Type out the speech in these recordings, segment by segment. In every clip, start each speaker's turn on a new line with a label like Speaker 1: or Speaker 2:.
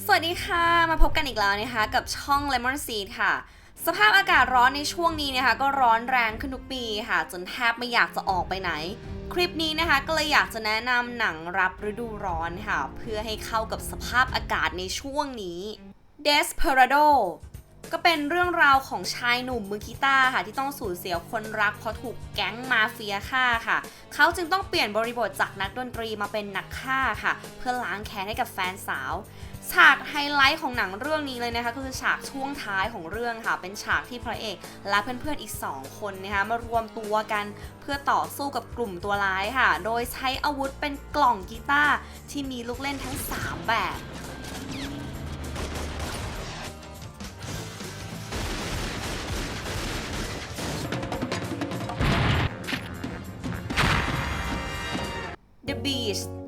Speaker 1: สวัสดีค่ะ มาพบกันอีกแล้วนะคะกับช่อง Lemon Seed ค่ะ สภาพอากาศร้อนในช่วงนี้นะคะ ก็ร้อนแรงขึ้นทุกปีค่ะ จนแทบไม่อยากจะออกไปไหน คลิปนี้นะคะก็เลยอยากจะแนะนำหนังรับฤดูร้อนค่ะ เพื่อให้เข้ากับสภาพอากาศในช่วงนี้ Desperado ก็เป็นเรื่องราวของชายหนุ่มมือกีตาร์ค่ะ ที่ต้องสูญเสียคนรักเพราะถูกแก๊งมาเฟียฆ่าค่ะ เขาจึงต้องเปลี่ยนบริบทจากนักดนตรีมาเป็นนักฆ่าค่ะ เพื่อล้างแค้นให้กับแฟนสาว ฉากไฮไลท์ของหนังเรื่องนี้เลยนะคะก็คือฉากช่วงท้ายของเรื่องค่ะ เป็นฉากที่พระเอกและเพื่อนๆอีก 2 คนนะคะมารวมตัวกันเพื่อต่อสู้กับกลุ่มตัวร้ายค่ะ โดยใช้อาวุธเป็นกล่องกีตาร์ที่มีลูกเล่นทั้ง 3 แบบ The Beast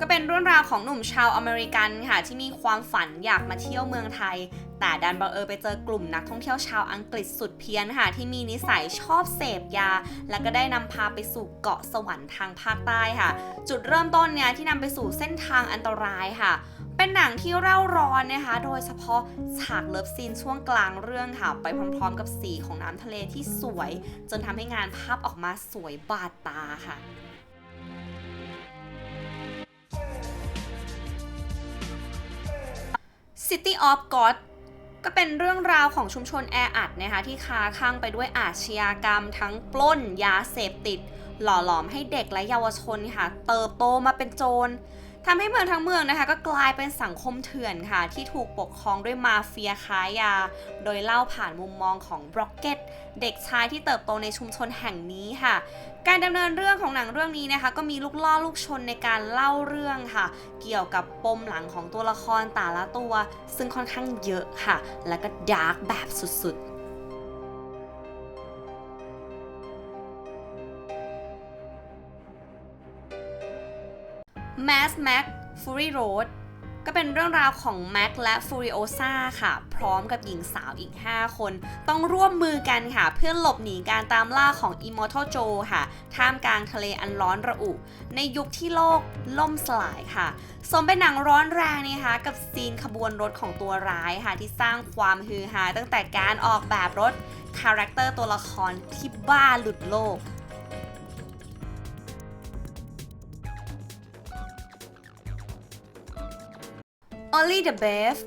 Speaker 1: ก็เป็นเรื่องราวของหนุ่มชาวอเมริกันค่ะ ที่มีความฝันอยากมาเที่ยวเมืองไทย แต่ดันบังเอิญไปเจอกลุ่มนักท่องเที่ยวชาวอังกฤษสุดเพี้ยนค่ะ ที่มีนิสัยชอบเสพยา และก็ได้นำพาไปสู่เกาะสวรรค์ทางภาคใต้ค่ะ จุดเริ่มต้นเนี่ยที่นำไปสู่เส้นทางอันตรายค่ะเป็นหนังที่เร่าร้อนนะคะ โดยเฉพาะฉากเลิฟซีนช่วงกลางเรื่องค่ะ ไปพร้อมๆกับสีของน้ำทะเลที่สวย จนทำให้งานภาพออกมาสวยบาดตาค่ะ City of God ก็เป็นเรื่องราวของชุมชนแออัดนะคะที่ค้าข้างไปด้วยอาชญากรรม ทั้งปล้นยาเสพติด หล่อหลอมให้เด็กและเยาวชนค่ะ เติบโตมาเป็นโจร ทำให้เมืองทั้งเมืองนะคะ ก็กลายเป็นสังคมเถื่อนค่ะ ที่ถูกปกครองด้วยมาเฟียค้ายา โดยเล่าผ่านมุมมองของบล็อกเก็ตเด็กชายที่เติบโตในชุมชนแห่งนี้ค่ะ การดำเนินเรื่องของหนังเรื่องนี้นะคะ ก็มีลูกล่อลูกชนในการเล่าเรื่องค่ะ เกี่ยวกับปมหลังของตัวละครแต่ละตัว ซึ่งค่อนข้างเยอะค่ะ แล้วก็ดาร์กแบบสุดๆ Mass Max Fury Road ก็เป็นเรื่องราวของแม็กและฟูริโอซาค่ะ พร้อมกับหญิงสาวอีก 5 คน ต้องร่วมมือกันค่ะ เพื่อหลบหนีการตามล่าของ Immortal Joe ค่ะ ท่ามกลางทะเลอันร้อนระอุ ในยุคที่โลกล่มสลายค่ะ สมเป็นหนังร้อนแรงนะคะกับซีนขบวนรถของตัวร้ายค่ะ ที่สร้างความฮือฮาตั้งแต่การออกแบบรถ คาแรคเตอร์ตัวละครที่บ้าหลุดโลก Only the Brave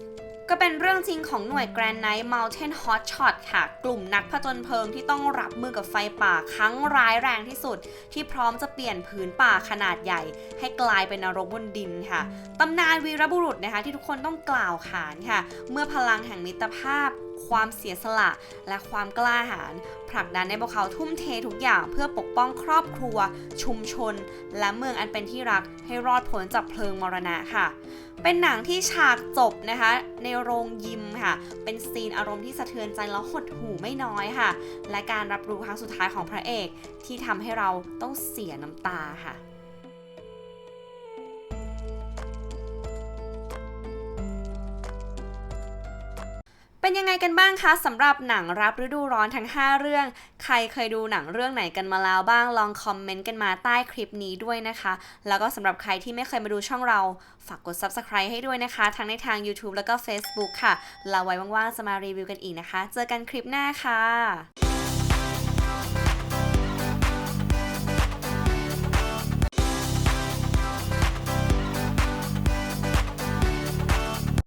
Speaker 1: ก็เป็นเรื่องจริงของหน่วย Grand Night Mountain Hot Shot ค่ะ กลุ่มนักผจญเพลิงที่ต้องรับมือกับไฟป่าครั้งร้ายแรงที่สุด ที่พร้อมจะเปลี่ยนผืนป่าขนาดใหญ่ ให้กลายเป็นนรกบนดินค่ะ ตำนานวีรบุรุษนะคะที่ทุกคนต้องกล่าวขานค่ะ เมื่อพลังแห่งมิตรภาพ ความเสียสละและความกล้าหาญ ผลักดันให้พวกเขาทุ่มเททุกอย่างเพื่อปกป้องครอบครัว ชุมชน และเมืองอันเป็นที่รักให้รอดพ้นจากเพลิงมรณะค่ะ เป็นหนังที่ฉากจบนะคะ ในโรงยิมค่ะ เป็นซีนอารมณ์ที่สะเทือนใจและหดหูไม่น้อยค่ะ และการรับรู้ครั้งสุดท้ายของพระเอกที่ทำให้เราต้องเสียน้ำตาค่ะ เป็นยังไงกันบ้างคะสำหรับหนังรับฤดูร้อนทั้ง 5 เรื่อง ใครเคยดูหนังเรื่องไหนกันมาแล้วบ้างลองคอมเมนต์กันมาใต้คลิปนี้ด้วยนะคะ แล้วก็สำหรับใครที่ไม่เคยมาดูช่องเราฝากกด subscribe ให้ด้วยนะคะ ทั้งในทาง YouTube แล้วก็ Facebook ค่ะ เราไว้ว่างๆจะมารีวิวกันอีกนะคะ เจอกันคลิปหน้าค่ะ